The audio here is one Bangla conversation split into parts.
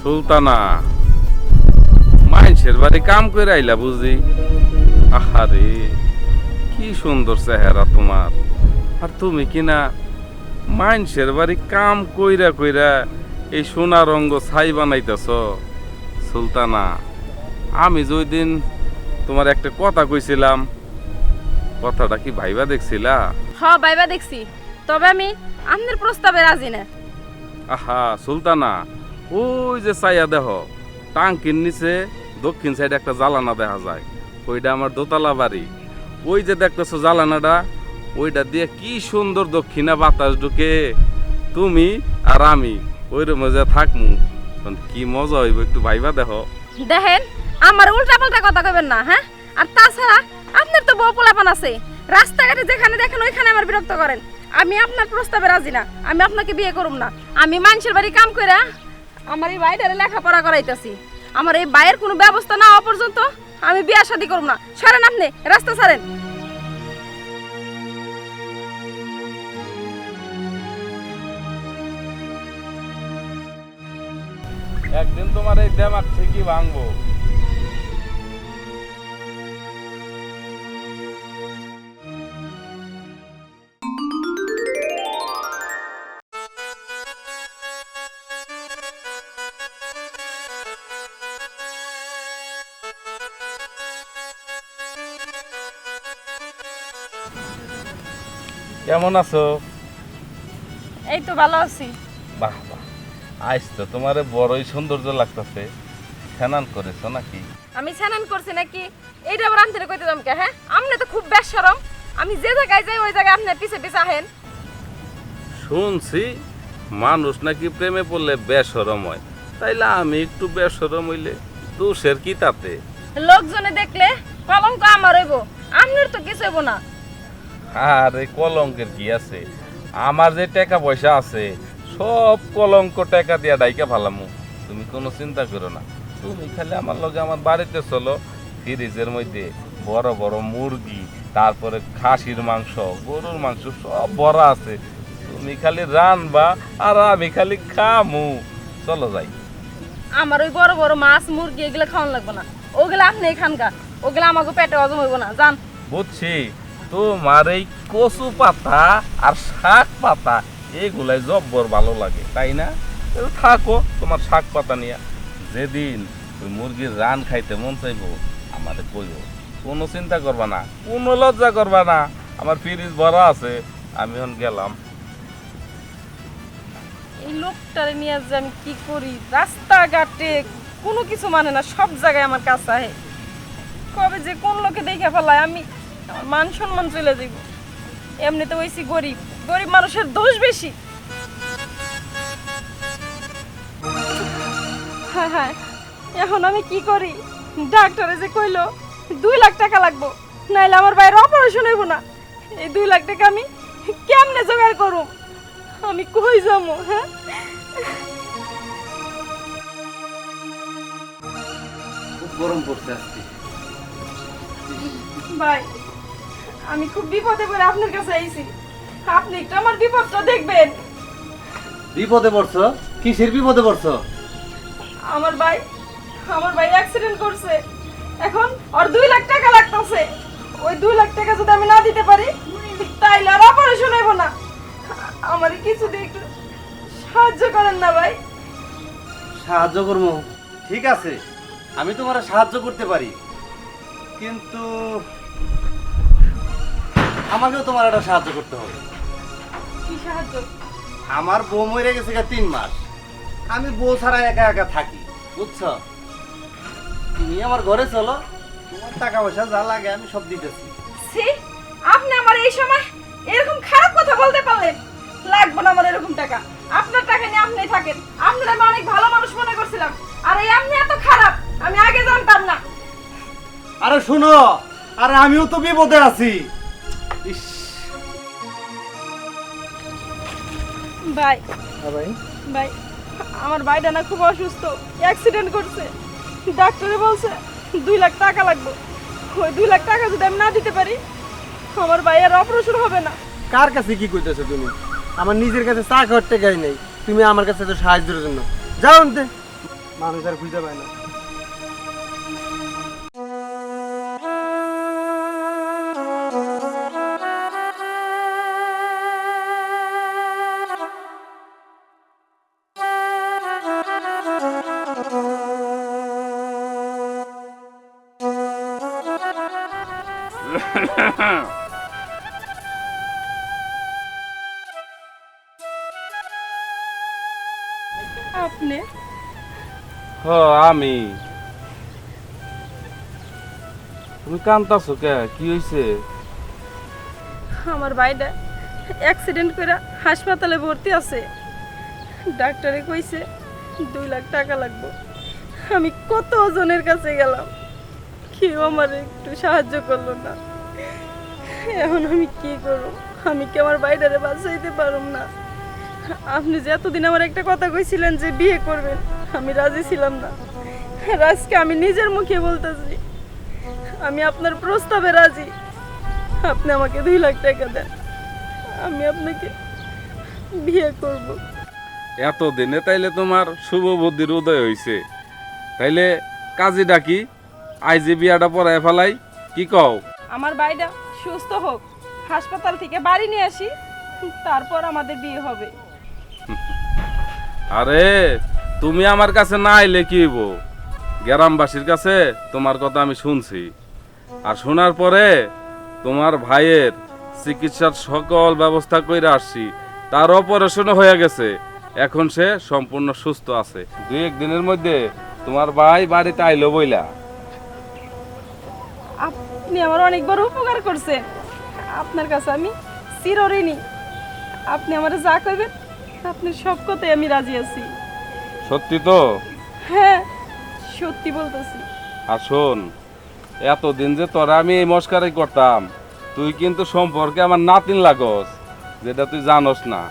সুলতানা। মাইনসের বাড়ি কাম করে আইলা বুঝি। আহারে কি সুন্দর চেহারা তোমার। আর তুমি কিনা মাইনসের বাড়ি কাম কইরা কইরা এই সোনা রঙ্গ ছাই বানাইতেছ? সুলতানা আমি যে দিন তোমার একটা কথা কইছিলাম কথাটা কি ভাইবা দেখছিলা? হ ভাইবা দেখছি। তবে আমি আপনার প্রস্তাবে রাজি না। আহা সুলতানা ওই যে চাইয়া দেহ, টাঙ্কির নিচে দক্ষিণ সাইডে একটা জ্বালানা দেখা যায়, ওইটা আমার দোতলা বাড়ি। ওই যে দেখতেছো জ্বালানাটা, ওইটা দিয়ে কি সুন্দর দক্ষিণা বাতাস ঢুকে। তুমি আর আমি ওই রুমে থাকমু কি মজা হইব একটু ভাইবা দেখো। দেখেন, আমার উল্টা পাল্টা কথা কইবেন না হ্যাঁ? আর তাছাড়া আপনার তো বউ পোলাপান আছে। রাস্তাঘাটে যেখানে দেখেন, ওইখানে আমার বিরক্ত করেন। আমি আপনার প্রস্তাবে রাজি না, আমি আপনাকে বিয়ে করুম না। আমি মানুষের বাড়ি কাম কইরা আমার এই বাইরে লেখাপড়া করাইতেছি। আমার এই বাইরের কোনো ব্যবস্থা না হওয়া পর্যন্ত আমি বিয়ে শাদি করব না। সারেন আপনি, রাস্তা সারেন একদিন তোমার এই দেমাক ঠিকই ভাঙবো। কেমন আছো? এই তো ভালো আছি। বাহ বাহ। আজ তো তোমার বড়ই সৌন্দর্য লাগতেছে। স্নান করেছ নাকি? আমি স্নান করছি নাকি? এইটা আবার আনতে কইতে দামকে হ্যাঁ? আপনি তো খুব বেশরম। আমি যে জায়গায় যাই ওই জায়গায় আপনি পিছে পিছে আহেন। শুনছি মানুষ নাকি প্রেমে পড়লে বেসরম হয়। তাইলে আমি একটু বেসরম হইলে দোষের কি তাতে? লোকজনে দেখলে কলঙ্ক আমার হইব। আপনার তো কিছু হইব না। আর এই কলঙ্কের কি আছে? আমার যে টাকা পয়সা আছে সব কলঙ্ক টাকা দিয়া ডাইকা ফালামু। তুমি কোনো চিন্তা করো না। তুমি খালি আমার লগে আমার বাড়িতে চলো ফ্রিজের মধ্যে বড় বড় মুরগি তারপরে খাসির মাংস গরুর মাংস সব বড় আছে। তুমি খালি রানবা আর আমি খালি খামু। চলো যাই। আমার ওই বড় বড় মাছ মুরগি এগুলো খাওয়ান লাগবে না। ওগুলো আপনি খানকা ওগুলো আমাকে পেটে হজম হইব না। জান বুঝছি। তোমার এই কচু পাতা আর শাক পাতা, এগুলাই জব্বর ভালো লাগে, তাই না? থাকো, তোমার শাক পাতা নিয়ে। যেদিন ওই মুরগির রান খাইতে মন চাইব আমাদের কইব কোনো চিন্তা করবা না, কোনো লজ্জা করবা না, আমার ফ্রিজ ভরা আছে, আমি এখন গেলাম। এই লোকটারে নিয়ে যে আমি কি করি, রাস্তাঘাটে কোনো কিছু মানে না, সব জায়গায় আমার কাছে কবে যে কোন লোকে দেখে ফেলায়, আমি মান সম্মান চলে যাব এমনিতে হইছি গরিব। গরিব মানুষের দোষ বেশি। হ্যাঁ হ্যাঁ এখন আমি কি করি? ডাক্তারে যে কইলো দুই লাখ টাকা লাগবো। নাইলে আমার বাইরে অপারেশন হইব না। এই দুই লাখ টাকা আমি কেমনে জোগাড় করুম? আমি কই যাব হ্যাঁ? খুব গরম পড়ছে আজকে। ভাই আমি খুব বিপদে পড়ে আপনার কাছে আইছি। আপনি একটু আমার বিপদটা দেখবেন। বিপদে পড়ছো? কিসের বিপদে পড়ছো? আমার ভাই আমার ভাই অ্যাক্সিডেন্ট করছে। এখন আর দুই লাখ টাকা লাগতেছে। ওই দুই লাখ টাকা যদি আমি না দিতে পারি তাইলে আর অপারেশন হইব না। আমার কিছু দিয়ে একটু সাহায্য করেন না ভাই। সাহায্য করব? ঠিক আছে। আমি তোমার সাহায্য করতে পারি। কিন্তু আমাকেও তোমার একটা সাহায্য করতে হবে। কি সাহায্য? আমার বউ মরে গেছে গা তিন মাস। আমি বউ ছাড়া একা একা থাকি বুঝছ? তুমি আমার ঘরে চলো তোমার টাকা পয়সা যা লাগে আমি সব দিতেছি। সি আপনি আমার এই সময় এরকম খারাপ কথা বলতে পারলেন। লাগবে না আমার এরকম টাকা। আপনার টাকা নিয়ে আপনি থাকেন। আপনার আমি অনেক ভালো মানুষ মনে করছিলাম। আর এই আপনি এত খারাপ আমি আগে জানতাম না। আরে শুনো আরে আমিও তো বিপদে আছি। ভাই। ভাই। ভাই আমার ভাইটা না খুব অসুস্থ অ্যাক্সিডেন্ট করছে। ডাক্তারে বলছে দুই লাখ টাকা লাগবে। ওই দুই লাখ টাকা যদি আমি না দিতে পারি আমার ভাই আর অপারেশন হবে না। কার কাছে কি করতেছো তুমি? আমার নিজের কাছে চা খাওয়ার গাই নেই। তুমি আমার কাছে তো সাহায্যের জন্য। যাও মানুষ আর খুঁজে পায় না। আপনি? হ আমি। তুমি কান্তাছো কে? কি হইছে? আমার ভাইটা অ্যাক্সিডেন্ট করে হাসপাতালে ভর্তি আছে। ডাক্তারে কইছে দুই লাখ টাকা লাগবে। আমি কত জনের কাছে গেলাম? কেউ আমার একটু সাহায্য করল না। এখন আমি কি করব? আমি কি আমার বাইরে বাঁচাইতে পারুম না? আপনি যে এতদিন আমার একটা কথা কইছিলেন যে বিয়ে করবেন, আমি রাজি ছিলাম না। আর আজকে আমি নিজের মুখে বলতেছি, আমি আপনার প্রস্তাবে রাজি। আপনি আমাকে দুই লাখ টাকা দেন, আমি আপনাকে বিয়ে করব। এত দিনে তাইলে তোমার শুভ বুদ্ধির উদয় হইছে। তাইলে কাজে ডাকি আইজি বিয়াটা পড়ায় ফেলাই কি কও? আমার ভাইটা সুস্থ হোক হাসপাতাল থেকে বাড়ি নিয়ে আসি তারপর আমাদের বিয়ে হবে। আরে তুমি আমার কাছে না আইলে কি হইব? গ্রামবাসীর কাছে তোমার কথা আমি শুনছি। আর শোনার পরে তোমার ভাইয়ের চিকিৎসার সকল ব্যবস্থা করে আসছি। তার অপারেশনও হয়ে গেছে। এখন সে সম্পূর্ণ সুস্থ আছে। দুই একদিনের মধ্যে তোমার ভাই বাড়িতে আইলো বইলা। আপনি আমার অনেক বড় উপকার করছেন আপনার কাছে আমি চিরঋণী। আপনি আমার যা করবেন আপনার সব কথাই আমি রাজি আছি। সত্যি তো? হ্যাঁ সত্যি বলতেছি। আর শোন এতদিন যে তোরা আমি এই মস্কারাই করতাম তুই কিন্তু সম্পর্কে আমার নাতিন লাগস যেটা তুই জানস না।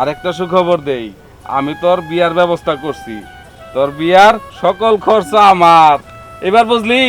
আরেকটা সুখবর দেই আমি তোর বিয়ার ব্যবস্থা করছি। তোর বিয়ার সকল খরচা আমার। এবার বুঝলি